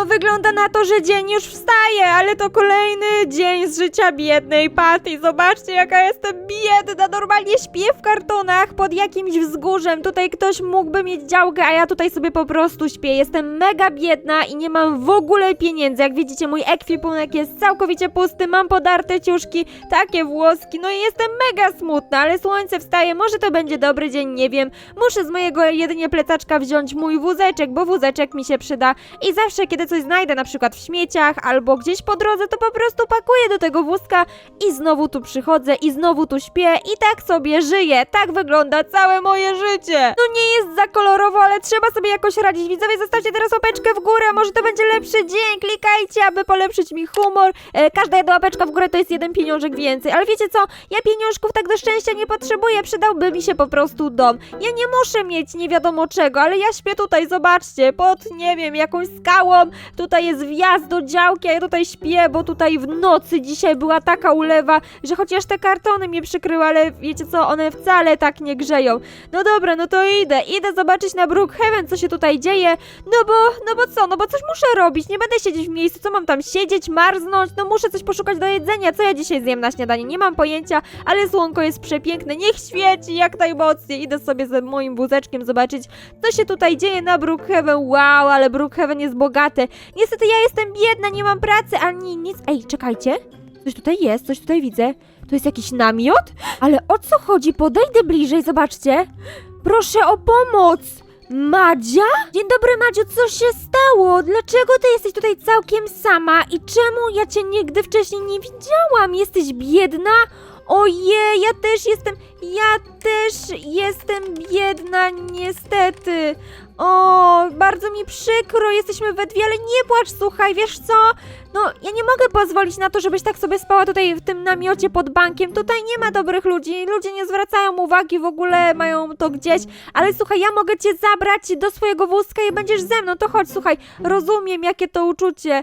No wygląda na to, że dzień już wstaje, ale to kolejny dzień z życia biednej Patty. Zobaczcie, jaka jestem biedna. Normalnie śpię w kartonach pod jakimś wzgórzem. Tutaj ktoś mógłby mieć działkę, a ja tutaj sobie po prostu śpię. Jestem mega biedna i nie mam w ogóle pieniędzy. Jak widzicie, mój ekwipunek jest całkowicie pusty. Mam podarte ciuszki, takie włoski. No i jestem mega smutna, ale słońce wstaje. Może to będzie dobry dzień, nie wiem. Muszę z mojego jedynie plecaczka wziąć mój wózeczek, bo wózeczek mi się przyda. I zawsze, kiedy coś znajdę, na przykład w śmieciach albo gdzieś po drodze, to po prostu pakuję do tego wózka i znowu tu przychodzę i znowu tu śpię i tak sobie żyję. Tak wygląda całe moje życie. No nie jest za kolorowo, ale trzeba sobie jakoś radzić. Widzowie, zostawcie teraz łapeczkę w górę, może to będzie lepszy dzień. Klikajcie, aby polepszyć mi humor. E, każda jedna łapeczka w górę to jest jeden pieniążek więcej. Ale wiecie co? Ja pieniążków tak do szczęścia nie potrzebuję, przydałby mi się po prostu dom. Ja nie muszę mieć nie wiadomo czego, ale ja śpię tutaj, zobaczcie, pod, nie wiem, jakąś skałą. Tutaj jest wjazd do działki, a ja tutaj śpię, bo tutaj w nocy dzisiaj była taka ulewa, że chociaż te kartony mnie przykryły, ale wiecie co, one wcale tak nie grzeją. No dobra, no to idę, idę zobaczyć na Brookhaven, co się tutaj dzieje, no bo, no bo co, no bo coś muszę robić, nie będę siedzieć w miejscu, co mam tam siedzieć, marznąć, no muszę coś poszukać do jedzenia, co ja dzisiaj zjem na śniadanie, nie mam pojęcia, ale słonko jest przepiękne, niech świeci jak najmocniej, idę sobie ze moim wózeczkiem zobaczyć, co się tutaj dzieje na Brookhaven, wow, ale Brookhaven jest bogate, niestety ja jestem biedna, nie mam pracy, ani nic, ej, czekajcie, coś tutaj jest, coś tutaj widzę, to jest jakiś namiot? Ale o co chodzi? Podejdę bliżej, zobaczcie. Proszę o pomoc! Madzia? Dzień dobry, Madziu, co się stało? Dlaczego ty jesteś tutaj całkiem sama i czemu ja cię nigdy wcześniej nie widziałam? Jesteś biedna? Ojej, ja też jestem, ja też jestem biedna, niestety. O, bardzo mi przykro, jesteśmy we dwie, ale nie płacz, słuchaj, wiesz co? No, ja nie mogę pozwolić na to, żebyś tak sobie spała tutaj w tym namiocie pod bankiem. Tutaj nie ma dobrych ludzi, ludzie nie zwracają uwagi, w ogóle mają to gdzieś. Ale słuchaj, ja mogę cię zabrać do swojego wózka i będziesz ze mną, to chodź, słuchaj, rozumiem, jakie to uczucie.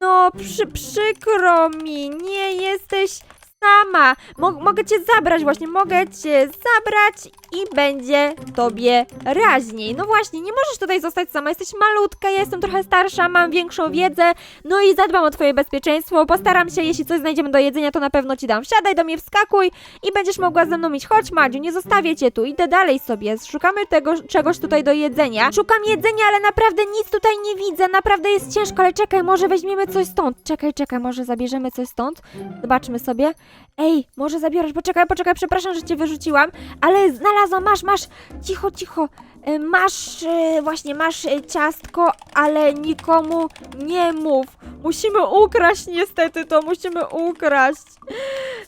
No, przy, przykro mi, nie jesteś sama. Mo mogę cię zabrać właśnie, mogę cię zabrać i będzie tobie raźniej. No właśnie, nie możesz tutaj zostać sama, jesteś malutka, ja jestem trochę starsza, mam większą wiedzę, no i zadbam o twoje bezpieczeństwo, postaram się, jeśli coś znajdziemy do jedzenia, to na pewno ci dam. Wsiadaj do mnie, wskakuj i będziesz mogła ze mną iść. Chodź Madziu, nie zostawię cię tu, idę dalej sobie, szukamy tego, czegoś tutaj do jedzenia. Szukam jedzenia, ale naprawdę nic tutaj nie widzę, naprawdę jest ciężko, ale czekaj, może weźmiemy coś stąd. Czekaj, czekaj, może zabierzemy coś stąd. Zobaczmy sobie. Ej, może zabierasz, poczekaj, poczekaj, przepraszam, że cię wyrzuciłam, ale znalazłam, masz, masz, cicho, cicho, E, masz, e, właśnie, masz e, ciastko, ale nikomu nie mów. Musimy ukraść niestety to, musimy ukraść.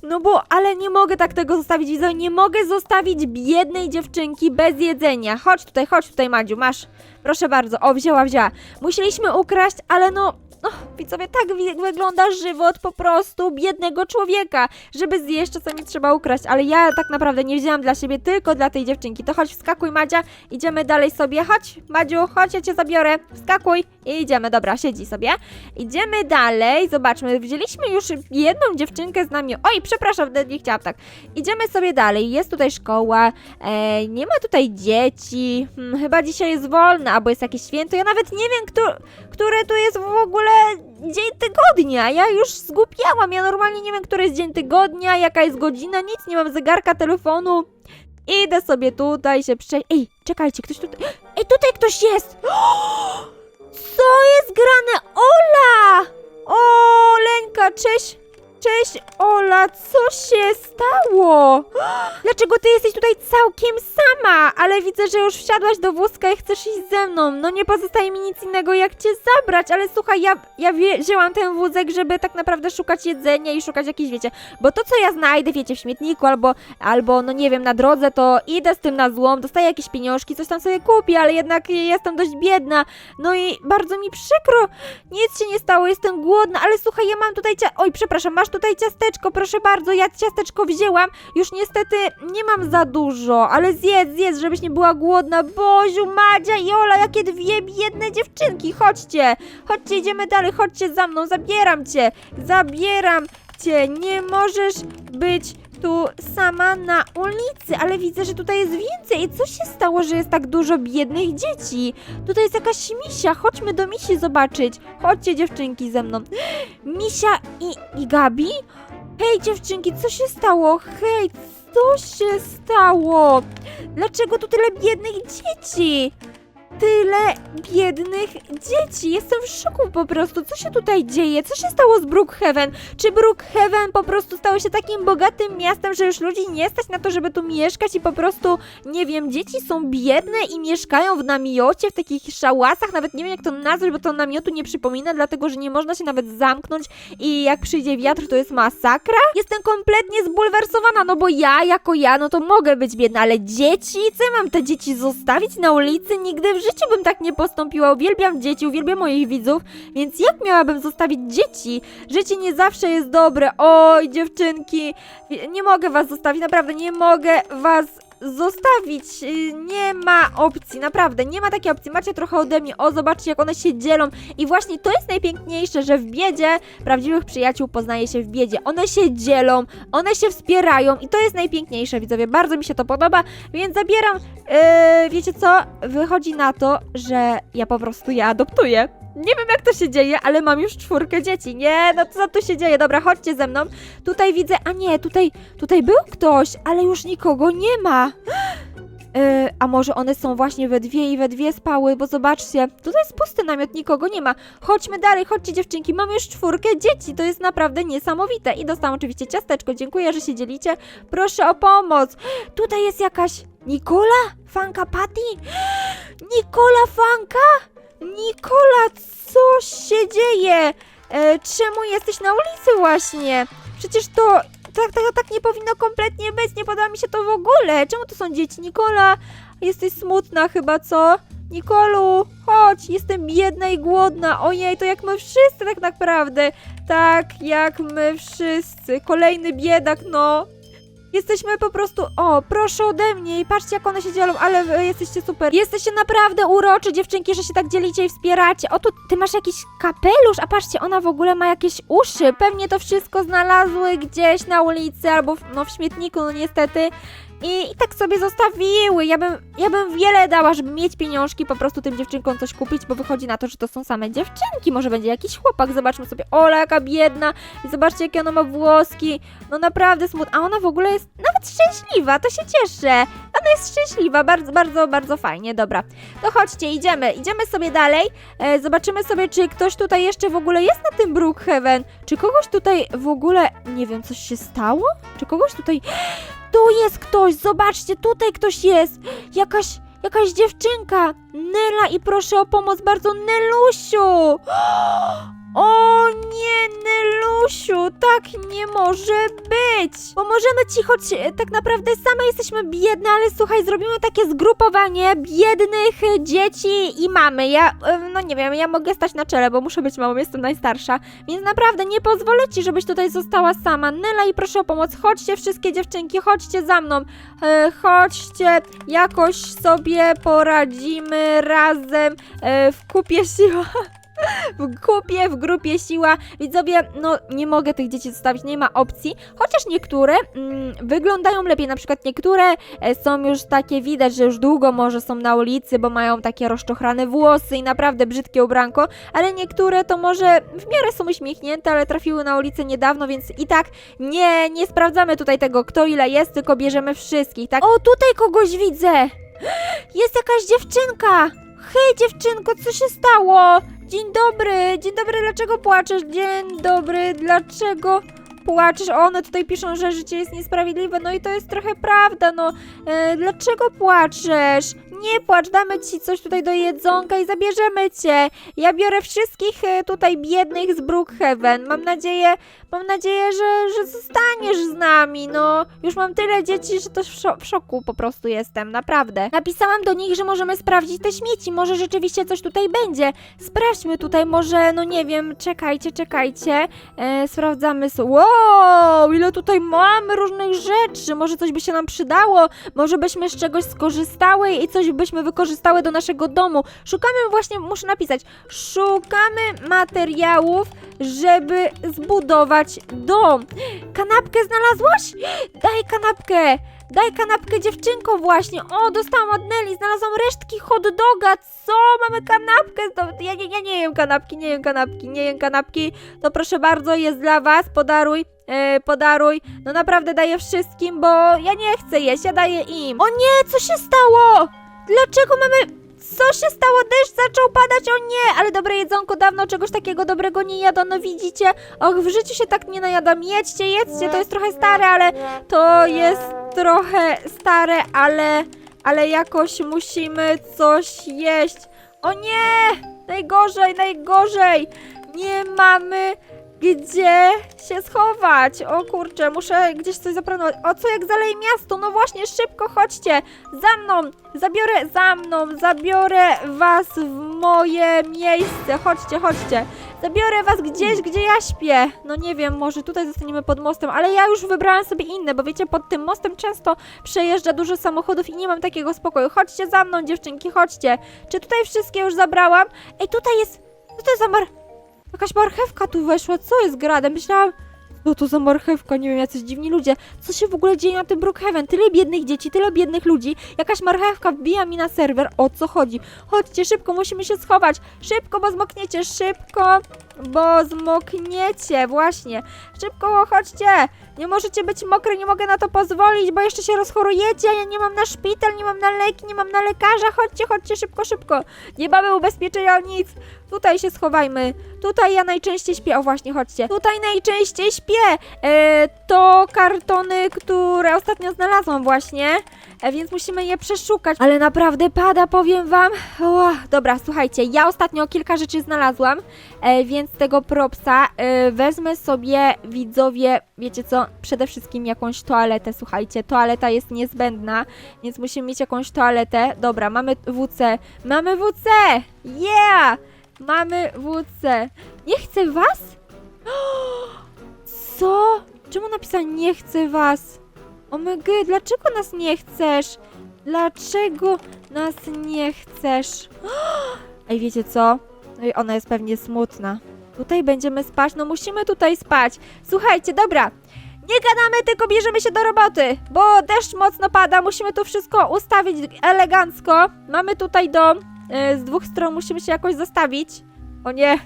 No bo, ale nie mogę tak tego zostawić, widzę, nie mogę zostawić biednej dziewczynki bez jedzenia. Chodź tutaj, chodź tutaj, Madziu, masz, proszę bardzo, o, wzięła, wzięła. Musieliśmy ukraść, ale no, no, widzowie, tak wygląda żywot po prostu biednego człowieka. Żeby zjeść, czasami trzeba ukraść, ale ja tak naprawdę nie wzięłam dla siebie, tylko dla tej dziewczynki. To chodź, wskakuj, Madzia, idziemy dalej sobie. Chodź, Madziu, chodź, ja cię zabiorę. Wskakuj idziemy, dobra, siedzi sobie. Idziemy dalej, zobaczmy, wzięliśmy już jedną dziewczynkę z nami. Oj, przepraszam, nie chciałam tak. Idziemy sobie dalej, jest tutaj szkoła, e, nie ma tutaj dzieci, hmm, chyba dzisiaj jest wolne, albo jest jakieś święto, ja nawet nie wiem, kto, które tu jest w ogóle dzień tygodnia. Ja już zgłupiałam. Ja normalnie nie wiem, który jest dzień tygodnia, jaka jest godzina, nic, nie mam zegarka, telefonu. Idę sobie tutaj się przejść. Ej, czekajcie, ktoś tutaj. Ej, tutaj ktoś jest! Co jest grane? Ola! O, Leńka, cześć! Cześć, Ola, co się stało? Dlaczego ty jesteś tutaj całkiem sama? Ale widzę, że już wsiadłaś do wózka i chcesz iść ze mną. No nie pozostaje mi nic innego, jak cię zabrać, ale słuchaj, ja, ja wzięłam ten wózek, żeby tak naprawdę szukać jedzenia i szukać jakichś, wiecie, bo to, co ja znajdę, wiecie, w śmietniku albo, albo, no nie wiem, na drodze, to idę z tym na złom, dostaję jakieś pieniążki, coś tam sobie kupię, ale jednak jestem dość biedna. No i bardzo mi przykro, nic się nie stało, jestem głodna, ale słuchaj, ja mam tutaj cia... Oj, przepraszam, masz tutaj ciasteczko, proszę bardzo, ja ciasteczko wzięłam, już niestety nie mam za dużo, ale zjedz, zjedz, żebyś nie była głodna. Boziu, Madzia i Ola, jakie dwie biedne dziewczynki, chodźcie, chodźcie, idziemy dalej, chodźcie za mną, zabieram cię, zabieram cię, nie możesz być tu sama na ulicy, ale widzę, że tutaj jest więcej. Co się stało, że jest tak dużo biednych dzieci? Tutaj jest jakaś misia, chodźmy do misi zobaczyć. Chodźcie dziewczynki ze mną. Misia i, i Gabi? Hej dziewczynki, co się stało? Hej, co się stało? Dlaczego tu tyle biednych dzieci? Tyle biednych dzieci. Jestem w szoku po prostu. Co się tutaj dzieje? Co się stało z Brookhaven? Czy Brookhaven po prostu stało się takim bogatym miastem, że już ludzi nie stać na to, żeby tu mieszkać i po prostu, nie wiem, dzieci są biedne i mieszkają w namiocie, w takich szałasach, nawet nie wiem jak to nazwać, bo to namiotu nie przypomina, dlatego że nie można się nawet zamknąć i jak przyjdzie wiatr, to jest masakra. Jestem kompletnie zbulwersowana, no bo ja, jako ja, no to mogę być biedna, ale dzieci? Co ja mam te dzieci zostawić na ulicy? Nigdy w życiu bym tak nie postąpiła. Uwielbiam dzieci, uwielbiam moich widzów, więc jak miałabym zostawić dzieci? Życie nie zawsze jest dobre. Oj, dziewczynki, nie mogę was zostawić, naprawdę nie mogę was zostawić. Y, Nie ma opcji, naprawdę, nie ma takiej opcji. Macie trochę ode mnie. O, zobaczcie, jak one się dzielą. I właśnie to jest najpiękniejsze, że w biedzie prawdziwych przyjaciół poznaje się w biedzie. One się dzielą, one się wspierają i to jest najpiękniejsze, widzowie. Bardzo mi się to podoba, więc zabieram. Yy, wiecie co? Wychodzi na to, że ja po prostu je adoptuję. Nie wiem jak to się dzieje, ale mam już czwórkę dzieci. Nie, no co tu się dzieje? Dobra, chodźcie ze mną. Tutaj widzę, a nie, tutaj, tutaj był ktoś, ale już nikogo nie ma. Yy, a może one są właśnie we dwie i we dwie spały, bo zobaczcie, tutaj jest pusty namiot, nikogo nie ma. Chodźmy dalej, chodźcie dziewczynki, mam już czwórkę dzieci, to jest naprawdę niesamowite. I dostałam oczywiście ciasteczko, dziękuję, że się dzielicie. Proszę o pomoc. Tutaj jest jakaś Nikola? Fanka Patty? Nikola Fanka? Nikola, co się dzieje? E, czemu jesteś na ulicy właśnie? Przecież to tak, tak, tak nie powinno kompletnie być, nie podoba mi się to w ogóle. Czemu to są dzieci? Nikola, jesteś smutna chyba, co? Nikolu, chodź, jestem biedna i głodna. Ojej, to jak my wszyscy tak naprawdę. Tak, jak my wszyscy. Kolejny biedak, no. Jesteśmy po prostu. O, proszę ode mnie i patrzcie, jak one się dzielą, ale wy jesteście super. Jesteście naprawdę urocze, dziewczynki, że się tak dzielicie i wspieracie. O, tu ty masz jakiś kapelusz, a patrzcie, ona w ogóle ma jakieś uszy. Pewnie to wszystko znalazły gdzieś na ulicy albo w, no, w śmietniku, no niestety. I, I tak sobie zostawiły. Ja bym, ja bym wiele dała, żeby mieć pieniążki, po prostu tym dziewczynkom coś kupić, bo wychodzi na to, że to są same dziewczynki. Może będzie jakiś chłopak. Zobaczmy sobie. Ola, jaka biedna. I zobaczcie, jakie ona ma włoski. No naprawdę smutna. A ona w ogóle jest nawet szczęśliwa. To się cieszę. Ona jest szczęśliwa. Bardzo, bardzo, bardzo fajnie. Dobra. To chodźcie, idziemy. Idziemy sobie dalej. E, zobaczymy sobie, czy ktoś tutaj jeszcze w ogóle jest na tym Brookhaven. Czy kogoś tutaj w ogóle, nie wiem, coś się stało? Czy kogoś tutaj... Tu jest ktoś, zobaczcie, tutaj ktoś jest. Jakaś, jakaś dziewczynka. Nela i proszę o pomoc bardzo, Nelusiu. O nie, Nelusiu, tak nie może być. Pomożemy ci, choć e, tak naprawdę same jesteśmy biedne, ale słuchaj, zrobimy takie zgrupowanie biednych dzieci i mamy. Ja, e, no nie wiem, ja mogę stać na czele, bo muszę być mamą, jestem najstarsza. Więc naprawdę nie pozwolę ci, żebyś tutaj została sama. Nela i proszę o pomoc, chodźcie wszystkie dziewczynki, chodźcie za mną. E, chodźcie, jakoś sobie poradzimy razem e, w kupie siła. W kupie, w grupie siła. Widzowie, no nie mogę tych dzieci zostawić, nie ma opcji. Chociaż niektóre mm, wyglądają lepiej. Na przykład niektóre e, są już takie widać, że już długo może są na ulicy, bo mają takie rozczochrane włosy i naprawdę brzydkie ubranko. Ale niektóre to może w miarę są uśmiechnięte, ale trafiły na ulicę niedawno, więc i tak nie, nie sprawdzamy tutaj tego, kto ile jest, tylko bierzemy wszystkich, tak? O, tutaj kogoś widzę! Jest jakaś dziewczynka! Hej dziewczynko, co się stało? Dzień dobry, dzień dobry, dlaczego płaczesz? Dzień dobry, dlaczego płaczesz? One tutaj piszą, że życie jest niesprawiedliwe, no i to jest trochę prawda, no. E, dlaczego płaczesz? Nie płacz, damy ci coś tutaj do jedzonka i zabierzemy cię. Ja biorę wszystkich e, tutaj biednych z Brookhaven. Mam nadzieję, mam nadzieję, że, że zostaniesz z nami, no. Już mam tyle dzieci, że to w, szo- w szoku po prostu jestem, naprawdę. Napisałam do nich, że możemy sprawdzić te śmieci, może rzeczywiście coś tutaj będzie. Sprawdźmy tutaj, może, no nie wiem, czekajcie, czekajcie. E, sprawdzamy sobie. Wow, ile tutaj mamy różnych rzeczy. Może coś by się nam przydało, może byśmy z czegoś skorzystały i coś byśmy wykorzystały do naszego domu. Szukamy właśnie, muszę napisać, szukamy materiałów żeby zbudować dom. Kanapkę znalazłaś? Daj kanapkę! Daj kanapkę dziewczynko właśnie. O, dostałam od Nelly, znalazłam resztki hot doga. Co? Mamy kanapkę. To, ja, nie, ja nie jem kanapki, nie jem kanapki, nie jem kanapki. To proszę bardzo, jest dla was, podaruj. E, podaruj. No naprawdę daję wszystkim, bo ja nie chcę jeść, ja daję im. O nie, co się stało? Dlaczego mamy... Co się stało? Deszcz zaczął padać, o nie! Ale dobre jedzonko, dawno czegoś takiego dobrego nie jadano, widzicie? Och, w życiu się tak nie najadam. Jedźcie, jedzcie, to jest trochę stare, ale to jest trochę stare, ale... Ale jakoś musimy coś jeść. O nie! Najgorzej, najgorzej! Nie mamy gdzie się schować. O kurczę, muszę gdzieś coś zaplanować. O co jak zaleje miasto? No właśnie, szybko chodźcie. Za mną, zabiorę za mną, zabiorę was w moje miejsce. Chodźcie, chodźcie. Zabiorę was gdzieś, gdzie ja śpię. No nie wiem, może tutaj zostaniemy pod mostem, ale ja już wybrałam sobie inne, bo wiecie, pod tym mostem często przejeżdża dużo samochodów i nie mam takiego spokoju. Chodźcie za mną, dziewczynki, chodźcie. Czy tutaj wszystkie już zabrałam? Ej, tutaj jest... Co to jest. Jakaś marchewka tu weszła, co jest gradem? Myślałam, co to za marchewka, nie wiem, jacyś dziwni ludzie. Co się w ogóle dzieje na tym Brookhaven? Tyle biednych dzieci, tyle biednych ludzi. Jakaś marchewka wbija mi na serwer. O co chodzi? Chodźcie, szybko, musimy się schować. Szybko, bo zmokniecie, szybko, bo zmokniecie, właśnie. Szybko, chodźcie. Nie możecie być mokre, nie mogę na to pozwolić, bo jeszcze się rozchorujecie. Ja nie mam na szpital, nie mam na leki, nie mam na lekarza. Chodźcie, chodźcie, szybko, szybko. Nie mamy ubezpieczenia, nic. Tutaj się schowajmy. Tutaj ja najczęściej śpię. O właśnie, chodźcie. Tutaj najczęściej śpię. E, to kartony, które ostatnio znalazłam właśnie. E, więc musimy je przeszukać. Ale naprawdę pada, powiem wam. O, dobra, słuchajcie, ja ostatnio kilka rzeczy znalazłam, e, więc tego propsa e, wezmę sobie widzowie, wiecie co, przede wszystkim jakąś toaletę, słuchajcie, toaleta jest niezbędna, więc musimy mieć jakąś toaletę. Dobra, mamy WC, mamy WC! Yeah! Mamy WC. Nie chcę was? Co? Czemu napisałem nie chcę was? Omega, dlaczego nas nie chcesz? Dlaczego nas nie chcesz? Ej, wiecie co? Ej, ona jest pewnie smutna. Tutaj będziemy spać, no musimy tutaj spać. Słuchajcie, dobra. Nie gadamy, tylko bierzemy się do roboty, bo deszcz mocno pada, musimy tu wszystko ustawić elegancko. Mamy tutaj dom, e, z dwóch stron musimy się jakoś zastawić. O nie,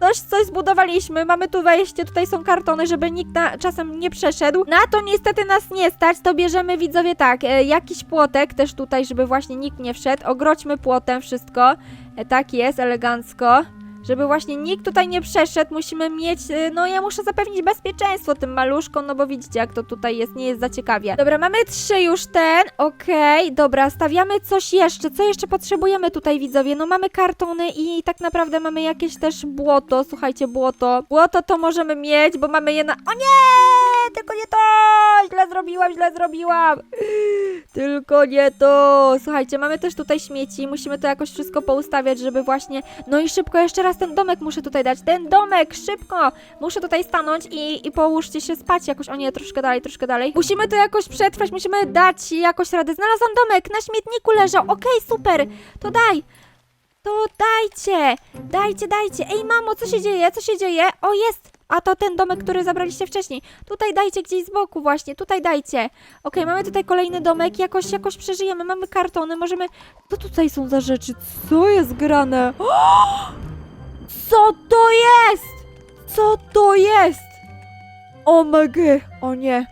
coś, coś zbudowaliśmy, mamy tu wejście, tutaj są kartony, żeby nikt na, czasem nie przeszedł. Na to niestety nas nie stać, to bierzemy widzowie tak, e, jakiś płotek też tutaj, żeby właśnie nikt nie wszedł. Ogrodźmy płotem wszystko, e, tak jest, elegancko. Żeby właśnie nikt tutaj nie przeszedł, musimy mieć, e, no ja muszę zapewnić bezpieczeństwo tym maluszkom, no bo widzicie jak to tutaj jest, nie jest za ciekawie. Dobra, mamy trzy już ten, okej, dobra, stawiamy coś jeszcze, co jeszcze potrzebujemy tutaj widzowie? No mamy kartony i tak naprawdę mamy jakieś też błoto, słuchajcie, błoto. Błoto to możemy mieć, bo mamy je na... O nie! Tylko nie to! Źle zrobiłam, źle zrobiłam! Tylko nie to! Słuchajcie, mamy też tutaj śmieci, musimy to jakoś wszystko poustawiać, żeby właśnie... No i szybko jeszcze raz ten domek muszę tutaj dać, ten domek, szybko! Muszę tutaj stanąć i, i połóżcie się spać jakoś, o nie, troszkę dalej, troszkę dalej. Musimy to jakoś przetrwać, musimy dać jakoś radę. Znalazłam domek, na śmietniku leżał, okej, super, to daj! To dajcie! Dajcie, dajcie! Ej, mamo, co się dzieje? Co się dzieje? O, jest! A to ten domek, który zabraliście wcześniej. Tutaj dajcie gdzieś z boku właśnie, tutaj dajcie. Okej, mamy tutaj kolejny domek, jakoś, jakoś przeżyjemy, mamy kartony, możemy... Co tutaj są za rzeczy? Co jest grane? Co to jest? Co to jest? O mega! O nie.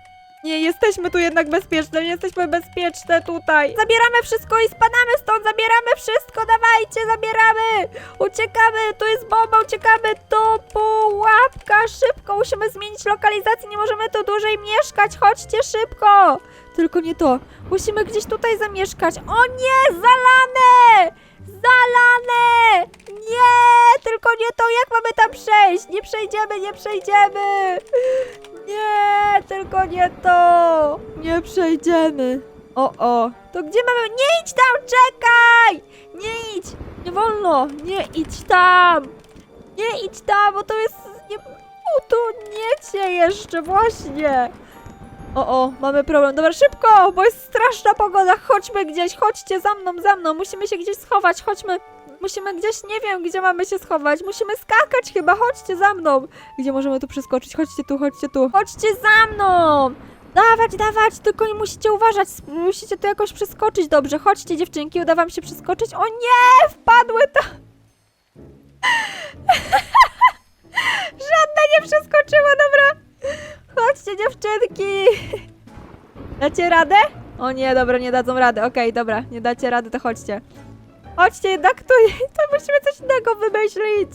Nie, jesteśmy tu jednak bezpieczne, nie jesteśmy bezpieczne tutaj. Zabieramy wszystko i spadamy stąd, zabieramy wszystko, dawajcie, zabieramy. Uciekamy, tu jest bomba, uciekamy do pułapka, szybko, musimy zmienić lokalizację, nie możemy tu dłużej mieszkać, chodźcie szybko. Tylko nie to, musimy gdzieś tutaj zamieszkać. O nie, zalane! Zalane! Nie, tylko nie to, jak mamy tam przejść? Nie przejdziemy, nie przejdziemy! Nie, tylko nie to! Nie przejdziemy. O, o. To gdzie mamy? Nie idź tam, czekaj! Nie idź! Nie wolno! Nie idź tam! Nie idź tam, bo to jest... Nie... Utoniecie jeszcze, właśnie! O, o, mamy problem. Dobra, szybko, bo jest straszna pogoda. Chodźmy gdzieś, chodźcie za mną, za mną. Musimy się gdzieś schować, chodźmy. Musimy gdzieś, nie wiem, gdzie mamy się schować. Musimy skakać chyba, chodźcie za mną. Gdzie możemy tu przeskoczyć? Chodźcie tu, chodźcie tu. Chodźcie za mną! Dawać, dawać, tylko nie musicie uważać, musicie tu jakoś przeskoczyć dobrze. Chodźcie dziewczynki, uda wam się przeskoczyć. O nie, wpadły to. Żadna nie przeskoczyła, dobra. Chodźcie dziewczynki. Dacie radę? O nie, dobra, nie dadzą rady. Okej, dobra, nie dacie rady, to chodźcie. Chodźcie jednak tu, to musimy coś innego wymyślić.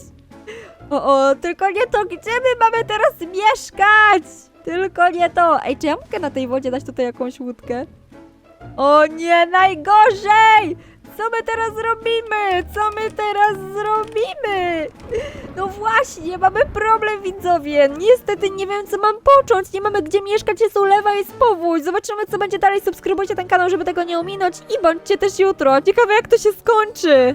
O, o, tylko nie to, gdzie my mamy teraz mieszkać? Tylko nie to. Ej, czy ja mogę na tej wodzie dać tutaj jakąś łódkę? O nie, najgorzej! Co my teraz zrobimy? Co my teraz zrobimy? No właśnie, mamy problem widzowie. Niestety nie wiem co mam począć. Nie mamy gdzie mieszkać, jest ulewa, jest powódź. Zobaczymy co będzie dalej. Subskrybujcie ten kanał, żeby tego nie ominąć i bądźcie też jutro. Ciekawe jak to się skończy.